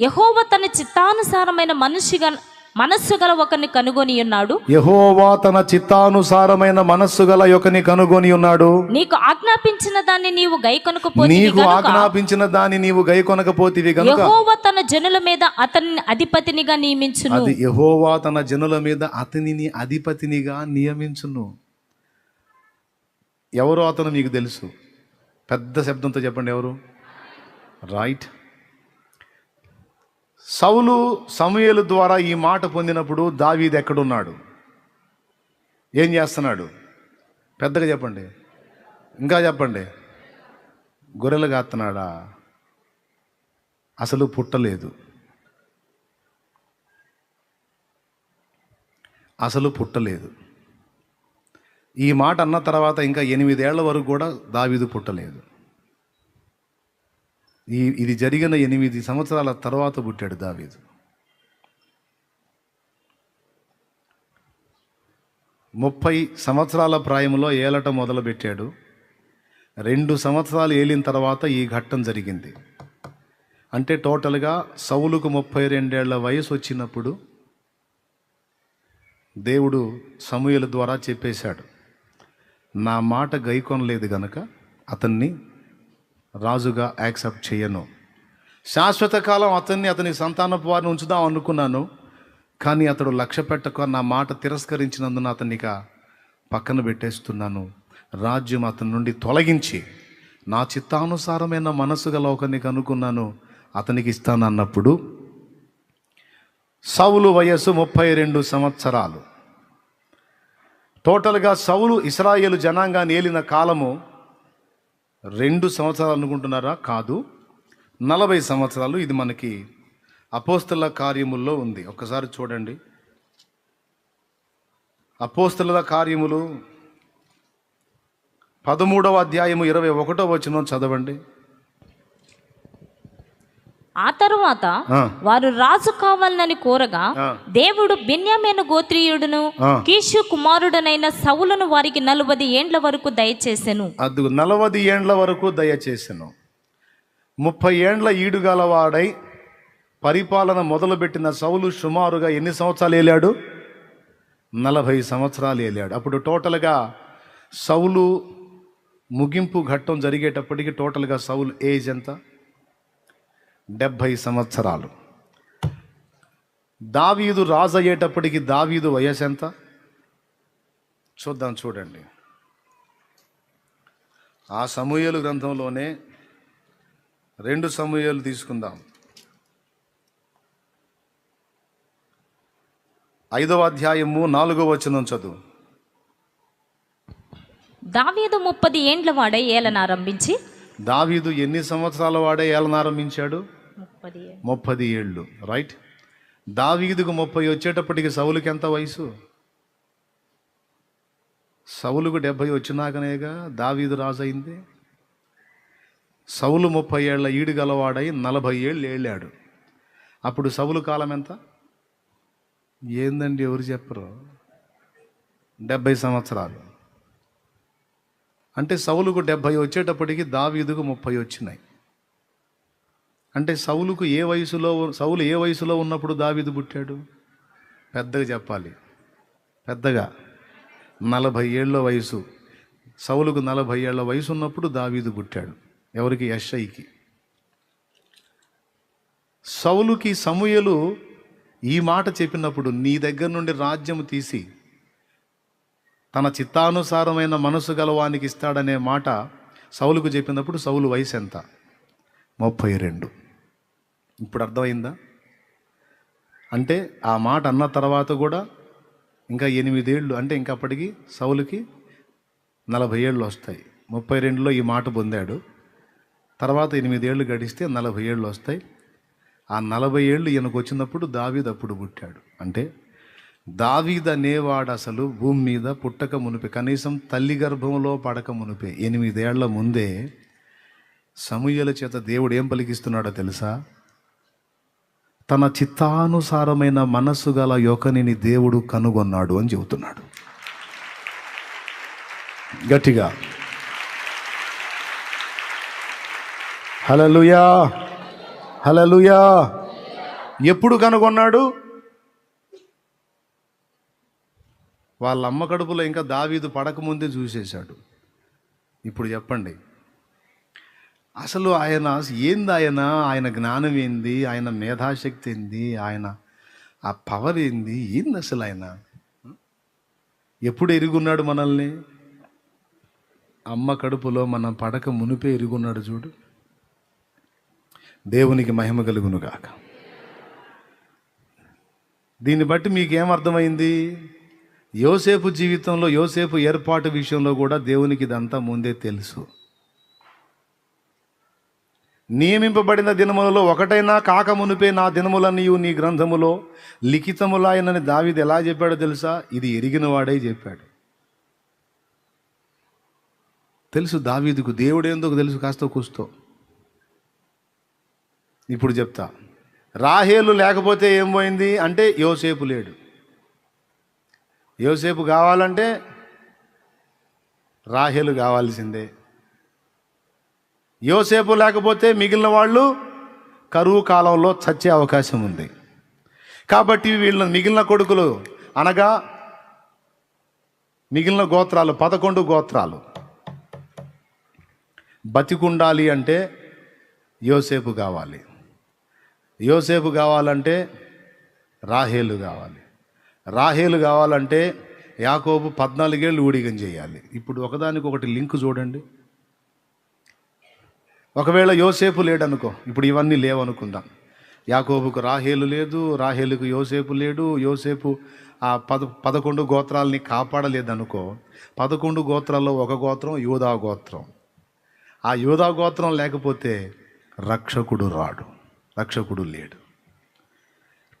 యహోవ తన చిత్తానుసారమైన మనిషిగా మనస్సు గల ఒకరిని కనుగొని ఉన్నాడు. యహోవా తన చిత్తానుసారమైన మనస్సు గల యొక్కని కనుగొని ఉన్నాడు. నీకు ఆజ్ఞాపించిన దాన్ని నీవు గైకొనకపోతే నీకు ఆజ్ఞాపించిన దాన్ని నీవు గైకొనకపోతివి గనుక. యహోవ తన జనుల మీద అతన్ని అధిపతినిగా నియమించును. అది యహోవా తన జనుల మీద అతనిని అధిపతినిగా నియమించును. ఎవరు అతను మీకు తెలుసు? పెద్ద శబ్దంతో చెప్పండి ఎవరు? రైట్ సౌలు సమూయేలు ద్వారా ఈ మాట పొందినప్పుడు దావీద్ ఎక్కడున్నాడు? ఏం చేస్తున్నాడు? పెద్దగా చెప్పండి. ఇంకా చెప్పండి. గొర్రెలు కాస్తున్నాడా అసలు పుట్టలేదు. అసలు పుట్టలేదు. ఈ మాట అన్న తర్వాత ఇంకా ఎనిమిదేళ్ళ వరకు కూడా దావీదు పుట్టలేదు. ఈ ఇది జరిగిన ఎనిమిది సంవత్సరాల తర్వాత పుట్టాడు దావీదు. ముప్పై సంవత్సరాల ప్రాయంలో ఏలట మొదలుపెట్టాడు. రెండు సంవత్సరాలు ఏలిన తర్వాత ఈ ఘట్టం జరిగింది. అంటే టోటల్గా సౌలుకు ముప్పై రెండేళ్ళ వయసు వచ్చినప్పుడు దేవుడు సమూహల ద్వారా చెప్పేశాడు నా మాట గైకొనలేదు గనక అతన్ని రాజుగా యాక్సెప్ట్ చేయను. శాశ్వత కాలం అతన్ని అతని సంతానపు వారిని ఉంచుదాం అనుకున్నాను. కానీ అతడు లక్ష్య పెట్టక నా మాట తిరస్కరించినందున అతన్నిక పక్కన పెట్టేస్తున్నాను. రాజ్యం అతని నుండి తొలగించి నా చిత్తానుసారమైన మనసు గల ఒకరిని కనుక్కున్నాను. అతనికి ఇస్తాను అన్నప్పుడు సౌలు వయస్సు ముప్పై రెండు సంవత్సరాలు. టోటల్గా సౌలు ఇస్రాయేలు జనాంగాన్ని ఏలిన కాలము రెండు సంవత్సరాలు అనుకుంటున్నారా? కాదు. నలభై సంవత్సరాలు ఇది మనకి అపోస్తల కార్యముల్లో ఉంది. ఒకసారి చూడండి. అపోస్తల కార్యములు పదమూడవ అధ్యాయము ఇరవై ఒకటో వచనం చదవండి. ఆ తరువాత వారు రాజు కావాలని కోరగా. దేవుడు బెన్యామేను గోత్రీయుడును. కీషు కుమారుడనైన సౌలును వారికి నలుబది ఏండ్ల వరకు దయచేసెను. అది నలవది ఏండ్ల వరకు దయచేసెను. ముప్పై ఏండ్ల ఈడుగలవాడై పరిపాలన మొదలుపెట్టిన సౌలు సుమారుగా ఎన్ని సంవత్సరాలు ఏలాడు? నలభై సంవత్సరాలు ఏలాడు. అప్పుడు టోటల్గా సౌలు ముగింపు ఘట్టం జరిగేటప్పటికి టోటల్గా సౌలు ఏజ్ ఎంత? డెబ్భై సంవత్సరాలు. దావీదు రాజు అయ్యేటప్పటికి దావీదు వయసు ఎంత? చూద్దాం చూడండి. ఆ సమూహలు గ్రంథంలోనే రెండు సమూహలు తీసుకుందాం. ఐదవ అధ్యాయము నాలుగవ వచనం చదువు. దావీదు ముప్పది ఏండ్ల వాడై ఏలనారంభించి దావీదు ఎన్ని సంవత్సరాల వాడే ఏలనారంభించాడు ముప్పది ఏ- ముప్పది ఏళ్ళు. రైట్ దావీదుకు ముప్పై వచ్చేటప్పటికి సౌలుకి ఎంత వయసు? సౌలుకు డెబ్భై వచ్చినాకనేగా దావీదు రాజు అయింది సౌలు ముప్పై ఏళ్ళ ఈడు గలవాడై నలభై ఏళ్ళు ఏళ్ళాడు. అప్పుడు సౌలు కాలం ఎంత? ఏందండి ఎవరు చెప్పరు? డెబ్భై సంవత్సరాలు. అంటే సౌలుకు డెబ్భై వచ్చేటప్పటికి దావీదుకు ముప్పై వచ్చినాయి. అంటే సౌలుకు ఏ వయసులో సౌలు ఏ వయసులో ఉన్నప్పుడు దావీదు పుట్టాడు? పెద్దగా చెప్పాలి. పెద్దగా. నలభై ఏళ్ళ వయసు. సౌలుకు నలభై ఏళ్ళ వయసు ఉన్నప్పుడు దావీదు పుట్టాడు. ఎవరికి? యషయికి సౌలుకి సమూయలు ఈ మాట చెప్పినప్పుడు నీ దగ్గర నుండి రాజ్యం తీసి తన చిత్తానుసారమైన మనసు గలవానికి ఇస్తాడనే మాట సౌలుకు చెప్పినప్పుడు సౌలు వయసు ఎంత? ముప్పై రెండు. ఇప్పుడు అర్థమైందా? అంటే ఆ మాట అన్న తర్వాత కూడా ఇంకా ఎనిమిదేళ్ళు అంటే ఇంకా అప్పటికి సౌలుకి నలభై ఏళ్ళు వస్తాయి. ముప్పై రెండులో ఈ మాట పొందాడు. తర్వాత ఎనిమిదేళ్ళు గడిస్తే నలభై ఏళ్ళు వస్తాయి. ఆ నలభై ఏళ్ళు ఈయనకు వచ్చినప్పుడు దావీదప్పుడు పుట్టాడు. అంటే దావీద్ అనేవాడు అసలు భూమి మీద పుట్టక మునిపే కనీసం తల్లి గర్భంలో పడక మునిపే ఎనిమిదేళ్ళ ముందే సమూహల చేత దేవుడు ఏం పలికిస్తున్నాడో తెలుసా? తన చిత్తానుసారమైన మనస్సు గల యోకనిని దేవుడు కనుగొన్నాడు అని చెబుతున్నాడు. గట్టిగా. హలలుయా హలలుయా ఎప్పుడు కనుగొన్నాడు? వాళ్ళ అమ్మ కడుపులో ఇంకా దావీదు పడకముందే చూసేశాడు. ఇప్పుడు చెప్పండి. అసలు ఆయన ఏంది ఆయన? ఆయన జ్ఞానం ఏంది? ఆయన మేధాశక్తి ఏంది? ఆయన ఆ పవర్ ఏంది? ఏంది అసలు ఆయన? ఎప్పుడు ఎరుగున్నాడు మనల్ని? అమ్మ కడుపులో మనం పడక మునిపే ఎరుగున్నాడు చూడు. దేవునికి మహిమ కలుగునుగాక. దీన్ని బట్టి మీకేం అర్థమైంది? యోసేపు జీవితంలో యోసేపు ఏర్పాటు విషయంలో కూడా దేవునికి ఇదంతా ముందే తెలుసు. నియమింపబడిన దినములలో ఒకటైనా కాక మునిపే నా దినములన్నీయు నీ గ్రంథములో లిఖితములాయనని దావిది ఎలా చెప్పాడో తెలుసా? ఇది ఎరిగిన వాడే చెప్పాడు. తెలుసు దావీదుకు దేవుడేందుకు తెలుసు? కాస్త కూస్తో. ఇప్పుడు చెప్తా. రాహేలు లేకపోతే ఏం పోయింది? అంటే యోసేపు లేడు. యోసేపు కావాలంటే రాహేలు కావాల్సిందే. యోసేపు లేకపోతే మిగిలిన వాళ్ళు కరువు కాలంలో చచ్చే అవకాశం ఉంది. కాబట్టి వీళ్ళ మిగిలిన కొడుకులు అనగా మిగిలిన గోత్రాలు పదకొండు గోత్రాలు. బతికుండాలి అంటే యోసేపు కావాలి. యోసేపు కావాలంటే రాహేలు కావాలి. రాహేలు కావాలంటే యాకోబు పద్నాలుగేళ్ళు ఊడిగం చేయాలి. ఇప్పుడు ఒకదానికి ఒకటి లింక్ చూడండి. ఒకవేళ యోసేపు లేడనుకో ఇప్పుడు ఇవన్నీ లేవనుకుందాం. యాకోబుకు రాహేలు లేదు రాహేలుకు యోసేపు లేడు యోసేపు ఆ పద పదకొండు గోత్రాలని కాపాడలేదనుకో పదకొండు గోత్రాల్లో ఒక గోత్రం యోధా గోత్రం. ఆ యోధా గోత్రం లేకపోతే రక్షకుడు రాడు రక్షకుడు లేడు.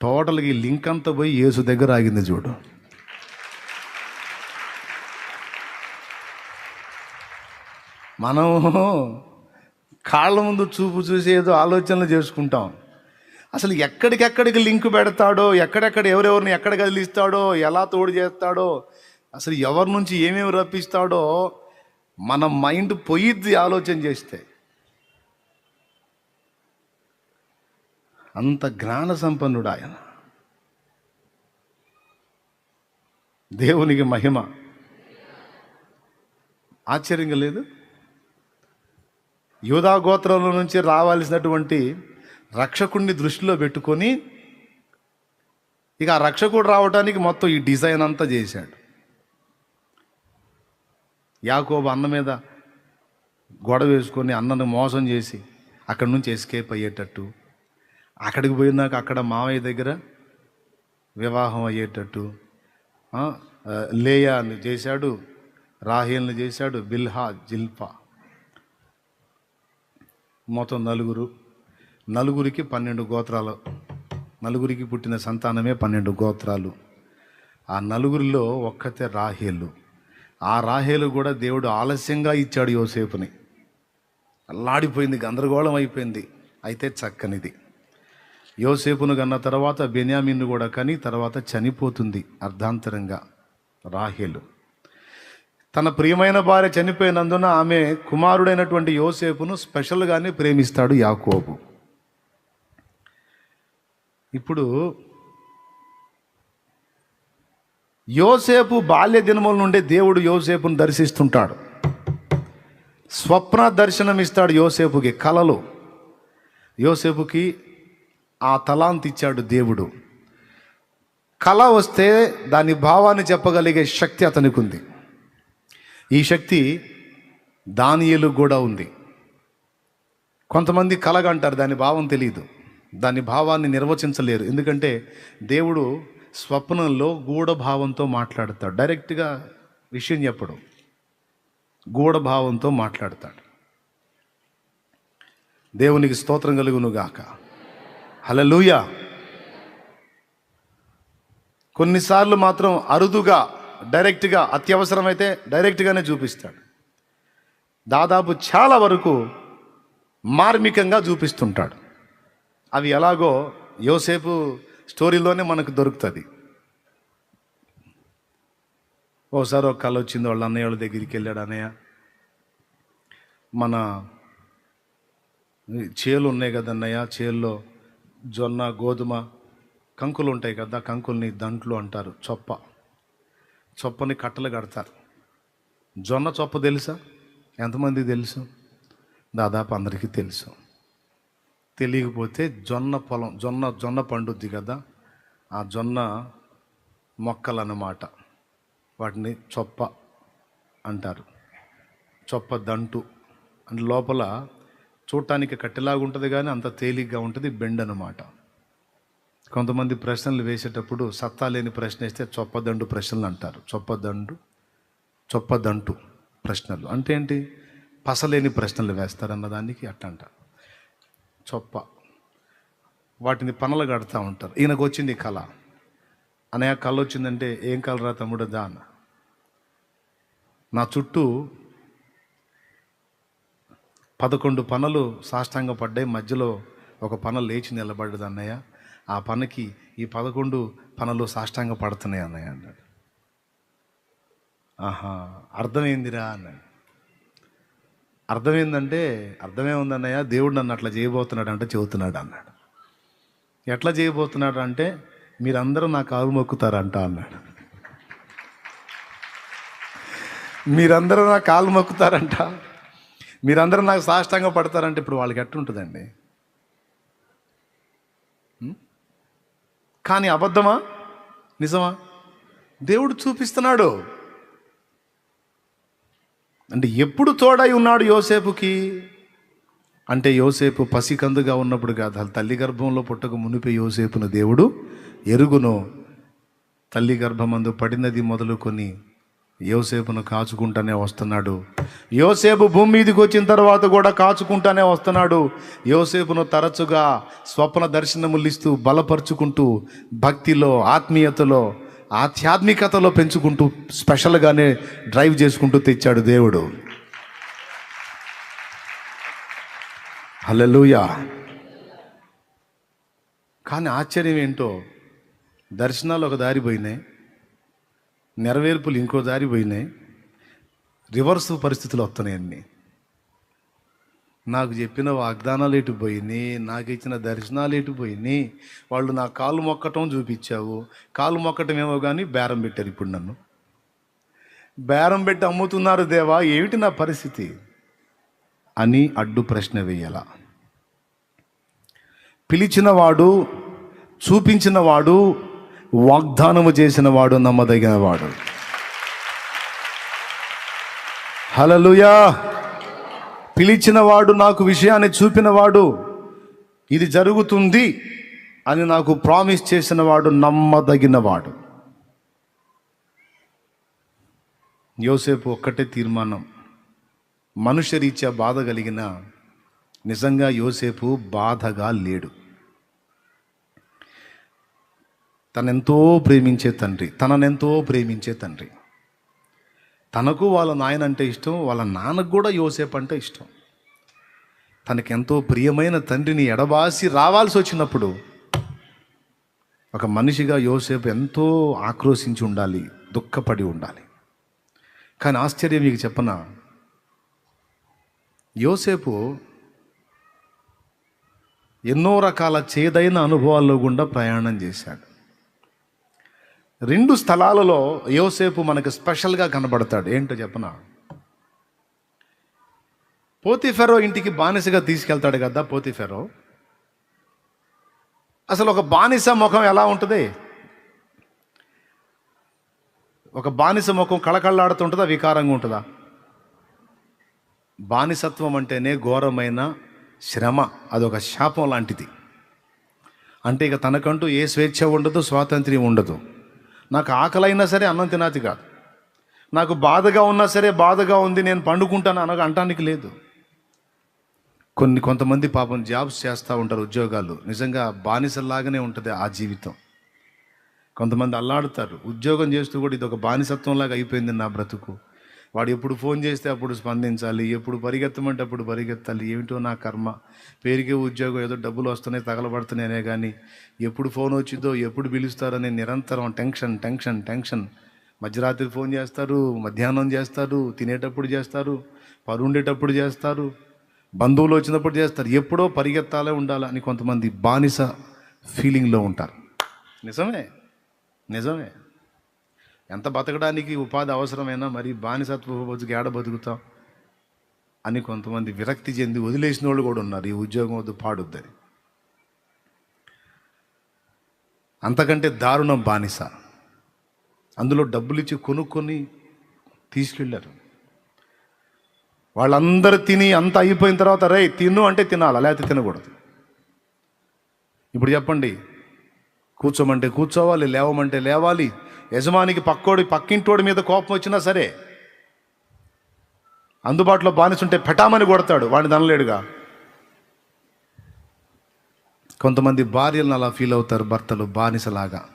టోటల్గా ఈ లింక్ అంతా పోయి యేసు దగ్గర ఆగింది చూడు. మనం కాళ్ళ ముందు చూపు చూసి ఏదో ఆలోచనలు చేసుకుంటాం. అసలు ఎక్కడికెక్కడికి లింక్ పెడతాడో ఎక్కడెక్కడ ఎవరెవరిని ఎక్కడ కదిలిస్తాడో ఎలా తోడు చేస్తాడో అసలు ఎవరి నుంచి ఏమేమి రప్పిస్తాడో మన మైండ్ పోయిద్ది ఆలోచన చేస్తే. అంత జ్ఞాన సంపన్నుడు ఆయన. దేవునికి మహిమ. ఆశ్చర్యంగా లేదు? యోధా గోత్రంలో నుంచి రావాల్సినటువంటి రక్షకుణ్ణి దృష్టిలో పెట్టుకొని ఇక ఆ రక్షకుడు రావడానికి మొత్తం ఈ డిజైన్ అంతా చేశాడు. యాకోబు అన్న మీద గొడవ వేసుకొని అన్నను మోసం చేసి అక్కడి నుంచి ఎస్కేప్ అయ్యేటట్టు అక్కడికి పోయినాక అక్కడ మావయ్య దగ్గర వివాహం అయ్యేటట్టు ఆ, లేయాని చేశాడు రాహేల్ని చేశాడు బిల్హా జిల్పా మొత్తం నలుగురు. నలుగురికి పన్నెండు గోత్రాలు. నలుగురికి పుట్టిన సంతానమే పన్నెండు గోత్రాలు. ఆ నలుగురిలో ఒక్కతే రాహేలు. ఆ రాహేలు కూడా దేవుడు ఆలస్యంగా ఇచ్చాడు యోసేపుని. అల్లాడిపోయింది గందరగోళం అయిపోయింది. అయితే చక్కనిది. యోసేపును కన్న తర్వాత బెన్యామిన్ను కూడా కని తర్వాత చనిపోతుంది అర్ధాంతరంగా రాహేలు. తన ప్రియమైన భార్య చనిపోయినందున ఆమె కుమారుడైనటువంటి యోసేపును స్పెషల్గానే ప్రేమిస్తాడు యాకోబు. ఇప్పుడు యోసేపు బాల్య దినముల నుండే దేవుడు యోసేపును దర్శిస్తుంటాడు. స్వప్న దర్శనం ఇస్తాడు యోసేపుకి కలలో. యోసేపుకి ఆ తలాంత్ ఇచ్చాడు దేవుడు. కళ వస్తే దాని భావాన్ని చెప్పగలిగే శక్తి అతనికి ఉంది ఈ శక్తి దానియలు కూడా ఉంది. కొంతమంది కలగ అంటారు దాని భావం తెలియదు. దాని భావాన్ని నిర్వచించలేరు. ఎందుకంటే దేవుడు స్వప్నంలో గూఢభావంతో మాట్లాడతాడు. డైరెక్ట్గా విషయం చెప్పడు. గూఢభావంతో మాట్లాడతాడు. దేవునికి స్తోత్రం కలుగునుగాక. గాక హలలుయ కొన్నిసార్లు మాత్రం అరుదుగా డైరెక్ట్గా అత్యవసరమైతే డైరెక్ట్గానే చూపిస్తాడు. దాదాపు చాలా వరకు మార్మికంగా చూపిస్తుంటాడు. అవి ఎలాగో యోసేపు స్టోరీలోనే మనకు దొరుకుతుంది. ఓసారి ఒక కళ వచ్చింది వాళ్ళ అన్నయ్య వాళ్ళ దగ్గరికి వెళ్ళాడు అన్నయ్య. మన చేలు ఉన్నాయి కదా చేల్లో జొన్న గోధుమ కంకులు ఉంటాయి కదా కంకుల్ని దంట్లు అంటారు చొప్ప. చొప్పని కట్టలు కడతారు. జొన్న చొప్ప తెలుసా? ఎంతమంది తెలుసు? దాదాపు అందరికీ తెలుసు. తెలియకపోతే జొన్న పొలం జొన్న జొన్న పండుద్ది కదా ఆ జొన్న మొక్కలు అన్నమాట వాటిని చొప్ప అంటారు. చొప్ప దంటు. అంటే లోపల చూడటానికి కట్టెలాగా ఉంటుంది కానీ అంత తేలిగ్గా ఉంటుంది బెండ్ అనమాట కొంతమంది ప్రశ్నలు వేసేటప్పుడు సత్తా లేని ప్రశ్న వేస్తే చొప్పదండు ప్రశ్నలు అంటారు. చొప్పదండు చొప్పదంటు ప్రశ్నలు. అంటే ఏంటి? పసలేని ప్రశ్నలు వేస్తారన్న దానికి అట్ట అంటారు చొప్ప. వాటిని పనులు కడతా ఉంటారు. ఈయనకు వచ్చింది కళ. అనయ్య కళ వచ్చిందంటే ఏం కలరా తమ్ముడు దా నా చుట్టూ పదకొండు పనులు సాష్టాంగ పడ్డాయి. మధ్యలో ఒక పన లేచి నిలబడ్డది అన్నయ్య. ఆ పనకి ఈ పదకొండు పనులు సాష్టాంగ పడుతున్నాయి అన్నయ్య అన్నాడు ఆహా అర్థమైందిరా అన్నాడు. అర్థమైందంటే అర్థమేముందన్నయ్య దేవుడు నన్ను అట్లా చేయబోతున్నాడు అంటే చెబుతున్నాడు అన్నాడు. ఎట్లా చేయబోతున్నాడు అంటే మీరందరూ నా కాలు మొక్కుతారంట అన్నాడు. మీరందరూ నా కాలు మొక్కుతారంట. మీరందరూ నాకు సాష్టంగా పడతారంటే ఇప్పుడు వాళ్ళకి ఎట్టుంటుందండి? కానీ అబద్ధమా? నిజమా? దేవుడు చూపిస్తున్నాడు. అంటే ఎప్పుడు తోడై ఉన్నాడు యోసేపుకి? అంటే యోసేపు పసికందుగా ఉన్నప్పుడు కాదు తల్లి గర్భంలో పుట్టక మునిపే యోసేపును దేవుడు ఎరుగును. తల్లి గర్భమందు పడినది మొదలుకొని యోసేపును కాచుకుంటానే వస్తున్నాడు. యోసేపు భూమి మీదకి వచ్చిన తర్వాత కూడా కాచుకుంటానే వస్తున్నాడు. యోసేపును తరచుగా స్వప్న దర్శనములిస్తూ బలపరుచుకుంటూ భక్తిలో ఆత్మీయతలో ఆధ్యాత్మికతలో పెంచుకుంటూ స్పెషల్గానే డ్రైవ్ చేసుకుంటూ తెచ్చాడు దేవుడు. హలలుయా కానీ ఆశ్చర్యం ఏంటో దర్శనాలు ఒక దారి పోయినాయి. నెరవేర్పులు ఇంకో దారి పోయినాయి. రివర్స్ పరిస్థితులు వస్తున్నాయి అన్నీ. నాకు చెప్పిన వాగ్దానాలు ఎటు పోయినాయి? నాకు ఇచ్చిన దర్శనాలు ఎటు పోయినాయి? వాళ్ళు నా కాలు మొక్కటం చూపించావు. కాలు మొక్కటం ఏమో కానీ బేరం పెట్టారు ఇప్పుడు నన్ను. బేరం పెట్టి అమ్ముతున్నారు దేవా ఏమిటి నా పరిస్థితి? అని అడ్డు ప్రశ్న వేయాల. పిలిచినవాడు చూపించినవాడు వాగ్దానము చేసినవాడు నమ్మదగినవాడు హలలుయా పిలిచినవాడు నాకు విషయాన్ని చూపినవాడు ఇది జరుగుతుంది అని నాకు ప్రామిస్ చేసినవాడు నమ్మదగినవాడు యోసేపు ఒక్కటే తీర్మానం. మనుష్యరీత్యా బాధ కలిగిన నిజంగా యోసేపు బాధగా లేడు. తనెంతో ప్రేమించే తండ్రి తననెంతో ప్రేమించే తండ్రి. తనకు వాళ్ళ నాయన అంటే ఇష్టం వాళ్ళ నాన్నకు కూడా యోసేపు అంటే ఇష్టం. తనకెంతో ప్రియమైన తండ్రిని ఎడబాసి రావాల్సి వచ్చినప్పుడు ఒక మనిషిగా యోసేపు ఎంతో ఆక్రోశించి ఉండాలి దుఃఖపడి ఉండాలి. కానీ ఆశ్చర్యం మీకు చెప్పన యోసేపు ఎన్నో రకాల చేదైన అనుభవాల్లో గుండా ప్రయాణం చేశాడు. రెండు స్థలాలలో యోసేపు మనకు స్పెషల్గా కనబడతాడు. ఏంటో చెప్పనా? పోతిఫెరో ఇంటికి బానిసగా తీసుకెళ్తాడు కదా పోతిఫెరో. అసలు ఒక బానిస ముఖం ఎలా ఉంటుంది? ఒక బానిస ముఖం కళకళలాడుతుంటుందా వికారంగా ఉంటుందా? బానిసత్వం అంటేనే ఘోరమైన శ్రమ అదొక శాపం లాంటిది. అంటే ఇక తనకంటూ ఏ స్వేచ్ఛ ఉండదు స్వాతంత్ర్యం ఉండదు. నాకు ఆకలైనా సరే అన్నం తినాది కాదు. నాకు బాధగా ఉన్నా సరే బాధగా ఉంది నేను పండుకుంటాను అనగా అంటానికి లేదు. కొన్ని కొంతమంది పాపం జాబ్స్ చేస్తూ ఉంటారు ఉద్యోగాలు. నిజంగా బానిసల్లాగానే ఉంటుంది ఆ జీవితం. కొంతమంది అల్లాడుతారు. ఉద్యోగం చేస్తూ కూడా ఇది ఒక బానిసత్వంలాగా అయిపోయింది నా బ్రతుకు. వాడు ఎప్పుడు ఫోన్ చేస్తే అప్పుడు స్పందించాలి ఎప్పుడు పరిగెత్తమంటే అప్పుడు పరిగెత్తాలి. ఏమిటో నా కర్మ. పేరుకే ఉద్యోగం ఏదో డబ్బులు వస్తున్నాయి తగలబడుతున్నాయనే కానీ ఎప్పుడు ఫోన్ వచ్చిందో ఎప్పుడు పిలుస్తారని నిరంతరం టెన్షన్ టెన్షన్ టెన్షన్. మధ్యరాత్రి ఫోన్ చేస్తారు మధ్యాహ్నం చేస్తారు తినేటప్పుడు చేస్తారు పరుండేటప్పుడు చేస్తారు బంధువులు వచ్చినప్పుడు చేస్తారు. ఎప్పుడో పరిగెత్తాలే ఉండాలి అని కొంతమంది బానిస ఫీలింగ్లో ఉంటారు. నిజమే? నిజమే. ఎంత బతకడానికి ఉపాధి అవసరమైనా మరి బానిసత్వ బతుకు ఏడ బతుకుతాం అని కొంతమంది విరక్తి చెంది వదిలేసిన వాళ్ళు కూడా ఉన్నారు. ఈ ఉద్యోగం వద్దు పాడొద్దని. అంతకంటే దారుణం బానిస. అందులో డబ్బులు ఇచ్చి కొనుక్కొని తీసుకెళ్ళారు. వాళ్ళందరూ తిని అంత అయిపోయిన తర్వాత రే తిను అంటే తినాలి? లేకపోతే తినకూడదు. ఇప్పుడు చెప్పండి కూర్చోమంటే కూర్చోవాలి లేవమంటే లేవాలి యజమానికి పక్కోడి పక్కింటోడి మీద కోపం వచ్చినా సరే అందుబాటులో బానిసుంటే పెటామని కొడతాడు వాడిని అనలేడుగా కొంతమంది భార్యలను అలా ఫీల్ అవుతారు భర్తలు బానిసలాగా.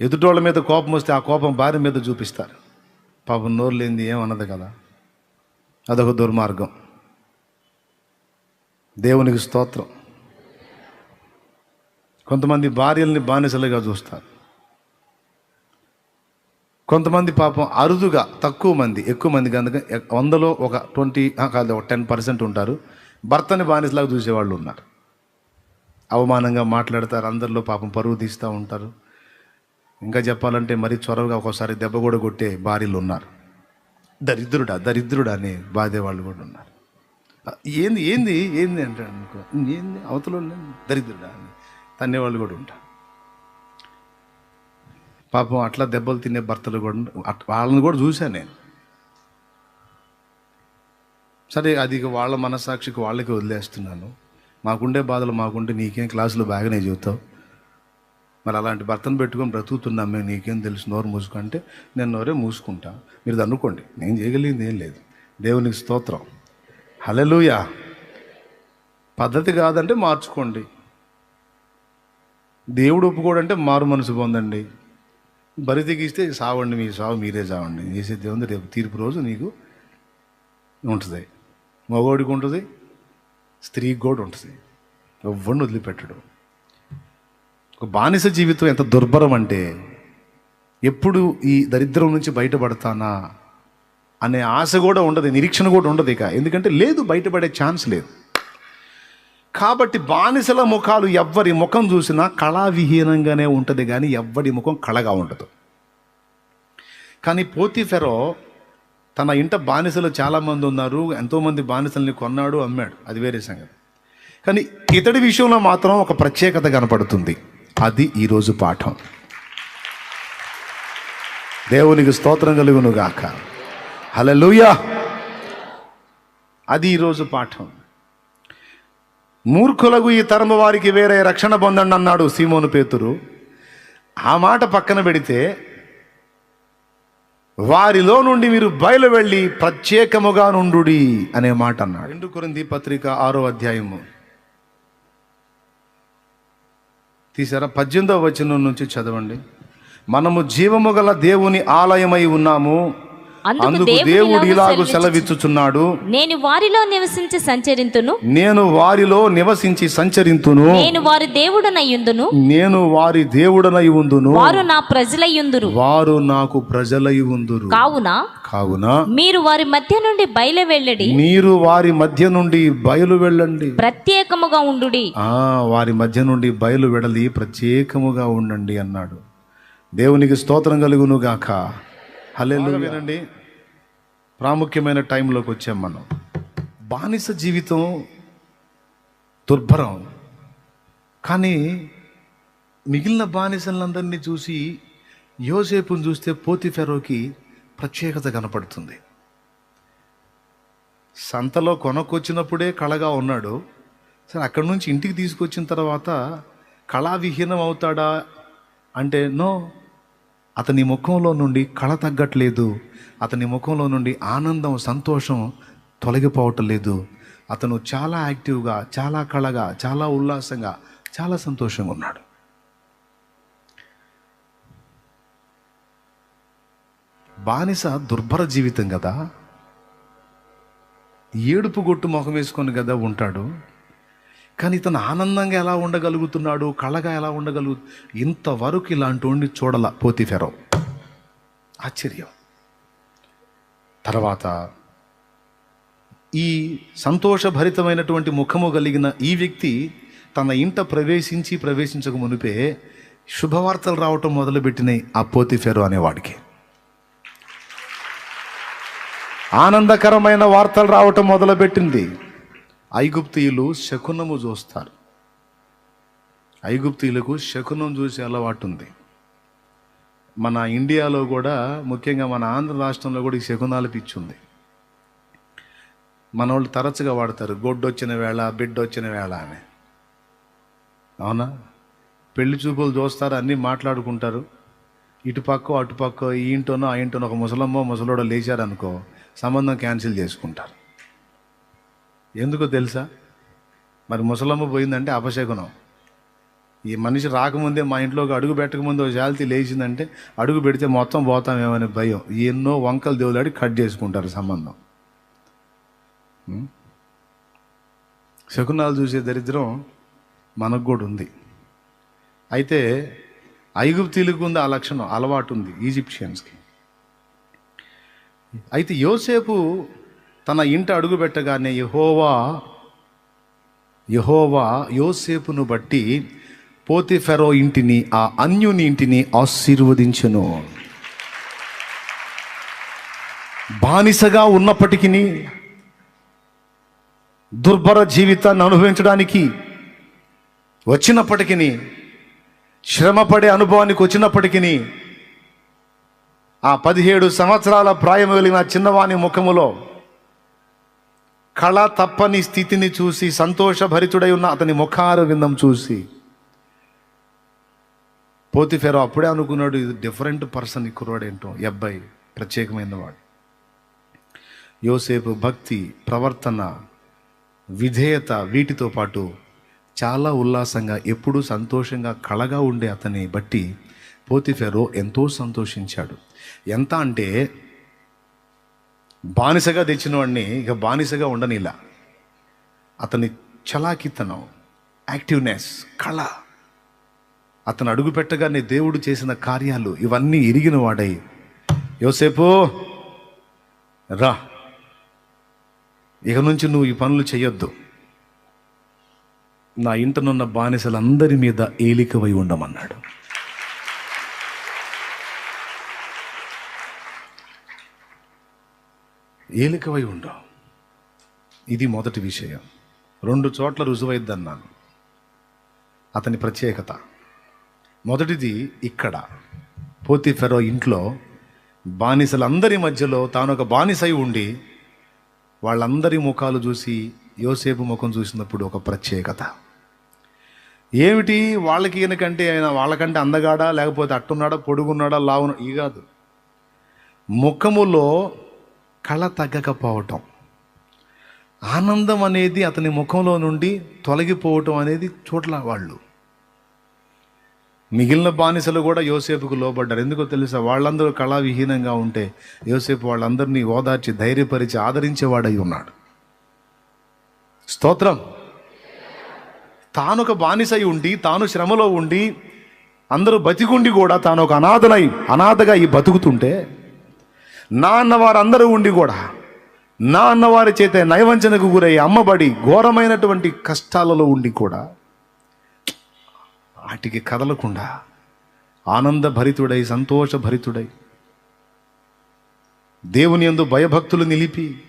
ఎదుటోళ్ళ మీద కోపం వస్తే ఆ కోపం భార్య మీద చూపిస్తారు. పాపం నోరు లేనిది ఏమన్నది కదా. అదొక దుర్మార్గం. దేవునికి స్తోత్రం. కొంతమంది భార్యల్ని బానిసలుగా చూస్తారు. కొంతమంది పాపం అరుదుగా తక్కువ మంది ఎక్కువ మంది కనుక వందలో ఒక ట్వంటీ కాదు ఒక టెన్ పర్సెంట్ ఉంటారు. భర్తని బానిసలాగా చూసేవాళ్ళు ఉన్నారు. అవమానంగా మాట్లాడతారు అందరిలో పాపం పరువు తీస్తూ ఉంటారు. ఇంకా చెప్పాలంటే మరీ చొరవగా ఒకసారి దెబ్బ కూడా కొట్టే భార్యలు ఉన్నారు. దరిద్రుడా దరిద్రుడా అని బాధేవాళ్ళు కూడా ఉన్నారు. ఏంది ఏంది ఏంది అంటాడు అనుకో ఏంది అవతల దరిద్రుడా అని తన్నేవాళ్ళు కూడా ఉంటారు. పాపం అట్లా దెబ్బలు తినే భర్తలు కూడా వాళ్ళని కూడా చూశాను నేను. సరే అది వాళ్ళ మనసాక్షికి వాళ్ళకి వదిలేస్తున్నాను. మాకుండే బాధలు మాకుంటే నీకేం క్లాసులు బాగానే చెబుతావు మరి అలాంటి భర్తను పెట్టుకొని బ్రతుకుతున్నాం మేము నీకేం తెలుసు నోరు మూసుకుంటే నేను నోరే మూసుకుంటా. మీరు అనుకోండి నేను చేయగలిగింది ఏం లేదు. దేవునికి స్తోత్రం. హలలుయా పద్ధతి కాదంటే మార్చుకోండి. దేవుడు ఒప్పుకోడంటే మారు మనసు పొందండి. బరితెగిస్తే సావండి మీ సావు మీరే సావండి. చేసే ఉంది రేపు తీర్పు రోజు నీకు ఉంటుంది. మగవాడికి ఉంటుంది స్త్రీకి కూడా ఉంటుంది. ఎవ్వడిని వదిలిపెట్టడు. ఒక బానిస జీవితం ఎంత దుర్భరం అంటే ఎప్పుడు ఈ దరిద్రం నుంచి బయటపడతానా అనే ఆశ కూడా ఉండదు నిరీక్షణ కూడా ఉండదు ఇక. ఎందుకంటే లేదు బయటపడే ఛాన్స్ లేదు. కాబట్టి బానిసల ముఖాలు ఎవ్వరి ముఖం చూసినా కళావిహీనంగానే ఉంటుంది కానీ ఎవ్వడి ముఖం కళగా ఉండదు. కానీ పోతిఫెరో తన ఇంట బానిసలు చాలామంది ఉన్నారు ఎంతోమంది బానిసల్ని కొన్నాడు అమ్మాడు. అది వేరే సంగతి. కానీ ఇతడి విషయంలో మాత్రం ఒక ప్రత్యేకత కనపడుతుంది. అది ఈరోజు పాఠం. దేవునికి స్తోత్రం కలుగునుగాక. హలో లూయా అది ఈరోజు పాఠం. మూర్ఖులకు ఈ తరము వారికి వేరే రక్షణ పొందండి అన్నాడు సీమోను పేతురు. ఆ మాట పక్కన పెడితే వారిలో నుండి మీరు బయలు వెళ్ళి ప్రత్యేకముగా నుండుడి అనే మాట అన్నాడు. రెండు కొరింది పత్రిక ఆరో అధ్యాయము. తీసారా? పద్దెనిమిదవ వచనం నుంచి చదవండి. మనము జీవము గల దేవుని ఆలయమై ఉన్నాము. అందుకు దేవుడు ఇలాగు సెలవిచ్చుచున్నాడు. నేను వారిలో నివసించి సంచరింతును. నేను వారిలో నివసించి సంచరింతును. నేను వారి దేవుడనయ్యుందును నేను వారి దేవుడనై ఉందును. వారు నా ప్రజలయ్యుందురు వారు నాకు ప్రజలై ఉందురు. కావున కావున మీరు వారి మధ్య నుండి బయలు వెళ్ళడి. మీరు వారి మధ్య నుండి బయలు వెళ్ళండి. ప్రత్యేకముగా ఉండుడి. ఆ వారి మధ్య నుండి బయలు వెడలి ప్రత్యేకముగా ఉండండి అన్నాడు. దేవునికి స్తోత్రం కలుగును వినండి. ప్రాముఖ్యమైన టైంలోకి వచ్చాం మనం. బానిస జీవితం దుర్భరం. కానీ మిగిలిన బానిసలందరినీ చూసి యోసేపుని చూస్తే పోతిఫెరోకి ప్రత్యేకత కనపడుతుంది. సంతలో కొనకొచ్చినప్పుడే కళగా ఉన్నాడు. సరే అక్కడి నుంచి ఇంటికి తీసుకొచ్చిన తర్వాత కళావిహీనం అవుతాడా? అంటే నో. అతని ముఖంలో నుండి కళ తగ్గట్లేదు. అతని ముఖంలో నుండి ఆనందం సంతోషం తొలగిపోవటం లేదు. అతను చాలా యాక్టివ్గా చాలా కళగా చాలా ఉల్లాసంగా చాలా సంతోషంగా ఉన్నాడు. బానిస దుర్భర జీవితం కదా? ఏడుపు గొట్టు ముఖం వేసుకొని కదా ఉంటాడు? కానీ ఇతను ఆనందంగా ఎలా ఉండగలుగుతున్నాడు కళగా ఎలా ఉండగలుగు ఇంతవరకు ఇలాంటి వాడిని చూడాల పోతిఫెరో. ఆశ్చర్యం. తర్వాత ఈ సంతోషభరితమైనటువంటి ముఖము కలిగిన ఈ వ్యక్తి తన ఇంట ప్రవేశించి ప్రవేశించక మునిపే శుభవార్తలు రావటం మొదలుపెట్టినాయి ఆ పోతిఫెరు అనేవాడికి. ఆనందకరమైన వార్తలు రావటం మొదలుపెట్టింది. ఐగుప్తీయులు శకునము చూస్తారు. ఐగుప్తీయులకు శకునం చూసే అలవాటు ఉంది మన ఇండియాలో కూడా ముఖ్యంగా మన ఆంధ్ర రాష్ట్రంలో కూడా ఈ శకునాలు పిచ్చి ఉంది మన వాళ్ళు తరచుగా వాడతారు గొడ్డు వచ్చిన వేళ బిడ్డ వచ్చిన వేళ అని. అవునా? పెళ్ళి చూపులు చూస్తారు అన్నీ మాట్లాడుకుంటారు. ఇటుపక్క అటుపక్క ఈ ఇంటోనో ఆ ఇంటోనో ఒక ముసలమ్మో ముసలోడో లేచారనుకో సంబంధం క్యాన్సిల్ చేసుకుంటారు. ఎందుకో తెలుసా? మరి ముసలమ్మ పోయిందంటే అపశకునం. ఈ మనిషి రాకముందే మా ఇంట్లోకి అడుగు పెట్టకముందే ఒక జాలితీ లేచిందంటే అడుగు పెడితే మొత్తం పోతామేమనే భయం. ఎన్నో వంకలు దేవులాడి కట్ చేసుకుంటారు సంబంధం. శకునాలు చూసే దరిద్రం మనకు కూడా ఉంది. అయితే ఐగుప్తీలకు ఉంది ఆ లక్షణం? అలవాటు ఉంది ఈజిప్షియన్స్కి. అయితే యోసేపు తన ఇంట అడుగు పెట్టగానే యహోవా యహోవా యోసేపును బట్టి పోతిఫెరో ఇంటిని ఆ అన్యుని ఇంటిని ఆశీర్వదించును. బానిసగా ఉన్నప్పటికీ దుర్భర జీవితాన్ని అనుభవించడానికి వచ్చినప్పటికీ శ్రమపడే అనుభవానికి వచ్చినప్పటికీ ఆ పదిహేడు సంవత్సరాల ప్రాయం కలిగిన చిన్నవాని ముఖములో కళ తప్పని స్థితిని చూసి సంతోషభరితుడై ఉన్న అతని ముఖార విందం చూసి పోతిఫెరో అప్పుడే అనుకున్నాడు ఇది డిఫరెంట్ పర్సన్ ఈ కుర్రాడేంటో ఈ అబ్బాయి ప్రత్యేకమైన వాడు. యోసేపు భక్తి ప్రవర్తన విధేయత వీటితో పాటు చాలా ఉల్లాసంగా ఎప్పుడూ సంతోషంగా కళగా ఉండే అతని బట్టి పోతిఫెరో ఎంతో సంతోషించాడు. ఎంత అంటే బానిసగా తెచ్చిన వాడిని ఇక బానిసగా ఉండనిలా అతని చలాకితనం యాక్టివ్నెస్ కళ అతను అడుగు పెట్టగానే దేవుడు చేసిన కార్యాలు ఇవన్నీ ఇరిగిన వాడై యోసేపు రా. ఇక నుంచి నువ్వు ఈ పనులు చేయొద్దు నా ఇంటనున్న బానిసలందరి మీద ఏలికవై ఉండమన్నాడు. ఏలికవై ఉండవు. ఇది మొదటి విషయం. రెండు చోట్ల రుజువైద్దన్నాను. అతని ప్రత్యేకత. మొదటిది ఇక్కడ. పోతిఫెరో ఇంట్లో బానిసలందరి మధ్యలో తాను ఒక బానిసై ఉండి వాళ్ళందరి ముఖాలు చూసి యోసేపు ముఖం చూసినప్పుడు ఒక ప్రత్యేకత. ఏమిటి? వాళ్ళకి ఈయనకంటే ఆయన వాళ్ళకంటే అందగాడా? లేకపోతే అట్టున్నాడా? పొడుగున్నాడా? లావున ఈ కాదు. ముఖములో కళ తగ్గకపోవటం. ఆనందం అనేది అతని ముఖంలో నుండి తొలగిపోవటం అనేది చోట్ల వాళ్ళు. మిగిలిన బానిసలు కూడా యోసేపుకు లోబడ్డారు. ఎందుకో తెలుసా? వాళ్ళందరూ కళావిహీనంగా ఉంటే యోసేపు వాళ్ళందరినీ ఓదార్చి ధైర్యపరిచి ఆదరించేవాడై ఉన్నాడు. స్తోత్రం. తాను ఒక బానిసై ఉండి తాను శ్రమలో ఉండి అందరూ బతికుండి కూడా తాను ఒక అనాథనై అనాథగా ఈ బతుకుతుంటే నా అన్నవారందరూ ఉండి కూడా నా అన్నవారి చేత నయవంచనకు గురై అమ్మబడి ఘోరమైనటువంటి కష్టాలలో ఉండి కూడా వాటికి కదలకుండా ఆనందభరితుడై సంతోషభరితుడై దేవుని యందు భయభక్తులు నిలిపి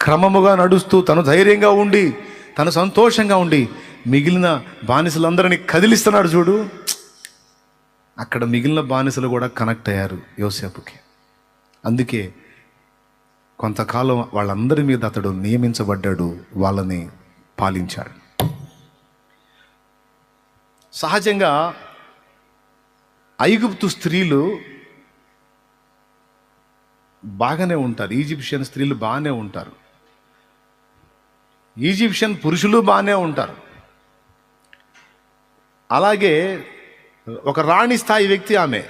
క్రమముగా నడుస్తూ తను ధైర్యంగా ఉండి తను సంతోషంగా ఉండి మిగిలిన బానిసలందరినీ కదిలిస్తున్నాడు చూడు. అక్కడ మిగిలిన బానిసలు కూడా కనెక్ట్ అయ్యారు యోసేపుకి. అందుకే కొంతకాలం వాళ్ళందరి మీద అతడు నియమించబడ్డాడు వాళ్ళని పాలించాడు. సహజంగా ఐగుప్తు స్త్రీలు బాగానే ఉంటారు. ఈజిప్షియన్ స్త్రీలు బాగానే ఉంటారు. ఈజిప్షియన్ పురుషులు బాగానే ఉంటారు. అలాగే ఒక రాణి స్థాయి వ్యక్తి ఆమె.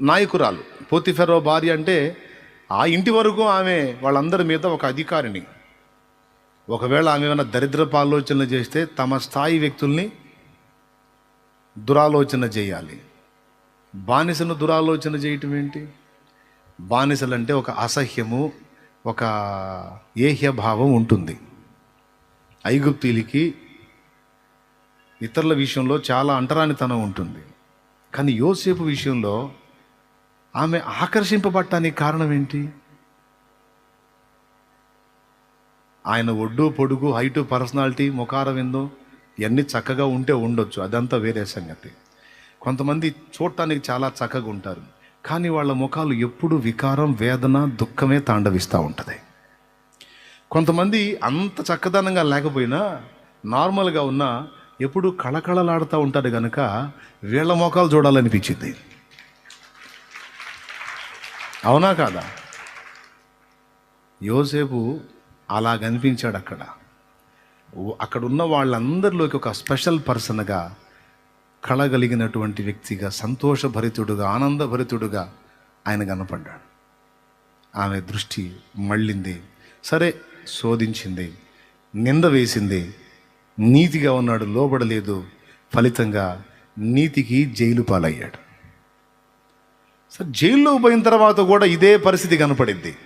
నాయకురాలు. పోతిఫెరో భార్య అంటే ఆ ఇంటి వరకు ఆమె వాళ్ళందరి మీద ఒక అధికారిని. ఒకవేళ ఆమె ఏమైనా దరిద్రపు ఆలోచనలు చేస్తే తమ స్థాయి వ్యక్తుల్ని దురాలోచన చేయాలి. బానిసను దురాలోచన చేయటం ఏంటి? బానిసలంటే ఒక అసహ్యము ఒక ఏహ్య భావం ఉంటుంది. ఐగుప్తీలకి ఇతరుల విషయంలో చాలా అంటరానితనం ఉంటుంది. కానీ యోసేపు విషయంలో ఆమె ఆకర్షింపబడటానికి కారణం ఏంటి? ఆయన ఒడ్డు పొడుగు హైటు పర్సనాలిటీ ముఖారం ఏందో ఇవన్నీ చక్కగా ఉంటే ఉండొచ్చు. అదంతా వేరే సంగతి. కొంతమంది చూడటానికి చాలా చక్కగా ఉంటారు. కానీ వాళ్ళ ముఖాలు ఎప్పుడు వికారం వేదన దుఃఖమే తాండవిస్తూ ఉంటుంది. కొంతమంది అంత చక్కదనంగా లేకపోయినా నార్మల్గా ఉన్నా ఎప్పుడు కళకళలాడుతూ ఉంటారు కనుక వీళ్ళ ముఖాలు చూడాలనిపించింది. అవునా కాదా? యోసేపు అలా కనిపించాడు అక్కడ. అక్కడున్న అక్కడ ఉన్న వాళ్ళందరిలోకి ఒక స్పెషల్ పర్సన్గా కళగలిగినటువంటి వ్యక్తిగా సంతోషభరితుడుగా ఆనందభరితుడుగా ఆయన కనపడ్డాడు. ఆమె దృష్టి మళ్ళింది. సరే శోధించింది. నింద వేసింది. నీతిగా ఉన్నాడు లోబడలేదు. ఫలితంగా నీతికి జైలు పాలయ్యాడు సార్ జైల్లో పోయిన తర్వాత కూడా ఇదే పరిస్థితి కనపడింది.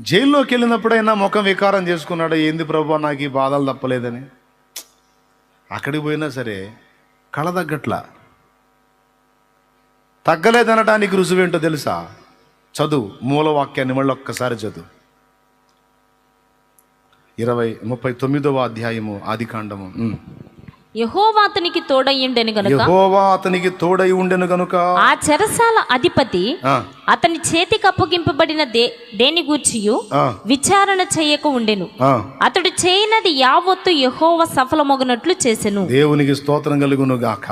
జైల్లోకి వెళ్ళినప్పుడైనా ముఖం వికారం చేసుకున్నాడు ఏంది ప్రభు నాకు ఈ బాధలు తప్పలేదని? అక్కడికి పోయినా సరే కళ తగ్గట్ల తగ్గలేదనడానికి రుజువేంటో తెలుసా? చదువు మూలవాక్యాన్ని మళ్ళీ ఒక్కసారి చదువు. ఇరవై ముప్పై తొమ్మిదవ అధ్యాయము ఆది కాండము. యెహోవా అతనికి తోడయ్యుండెను గనుక. యెహోవా అతనికి తోడై ఉండెను గనుక. ఆ చెరసాల అధిపతి అతని చేతికి అప్పగింపబడిన దే దేని గూర్చియు? విచారణ చేయక ఉండెను. అతడు చేయనది యావత్తు యెహోవా సఫలమగునట్లు చేసెను. దేవునికి స్తోత్రం కలుగును గాక.